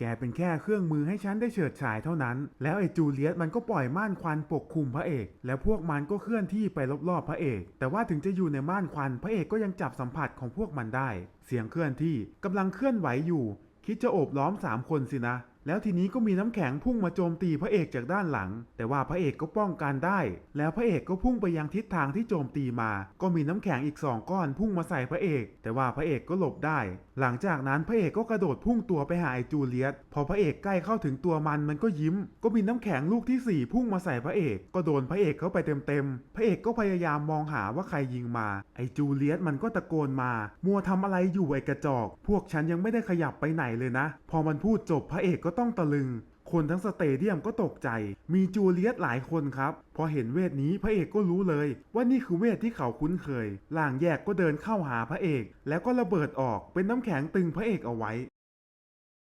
แกเป็นแค่เครื่องมือให้ฉันได้เฉิดฉายเท่านั้น แล้วไอ้จูเลียตมันก็ปล่อยม่านควันปกคลุมพระเอก แล้วพวกมันก็เคลื่อนที่ไปรอบๆพระเอก แต่ว่าถึงจะอยู่ในม่านควัน พระเอกก็ยังจับสัมผัสของพวกมันได้ เสียงเคลื่อนที่กำลังเคลื่อนไหวอยู่ คิดจะโอบล้อมสามคนสินะ แล้วทีนี้ก็มีน้ำแข็งพุ่งมาโจมตีพระเอกจากด้านหลัง แต่ว่าพระเอกก็ป้องกันได้ แล้วพระเอกก็พุ่งไปยังทิศทางที่โจมตีมา ก็มีน้ำแข็งอีกสองก้อนพุ่งมาใส่พระเอก แต่ว่าพระเอกก็หลบได้ หลังจากนั้นพระเอกก็กระโดดพุ่งตัวไปหาไอ้จูเลียต พอพระเอกใกล้เข้าถึงตัวมันมันก็ยิ้ม ก็มีน้ำแข็งลูกที่สี่พุ่งมาใส่พระเอก ก็โดนพระเอกเข้าไปเต็มๆ พระเอกก็พยายามมองหาว่าใครยิงมา ไอ้จูเลียตมันก็ตะโกนมา มัวทำอะไรอยู่ไอ้กระจอก พวกฉันยังไม่ได้ขยับไปไหนเลยนะ พอมันพูดจบพระเอกก็ก็ต้องตะลึง คนทั้งสเตเดียมก็ตกใจ มีจูเลียตหลายคนครับ พอเห็นเวทนี้พระเอกก็รู้เลย ว่านี่คือเวทที่เขาคุ้นเคยล่างแยกก็เดินเข้าหาพระเอก แล้วก็ระเบิดออกเป็นน้ำแข็งตึงพระเอกเอาไว้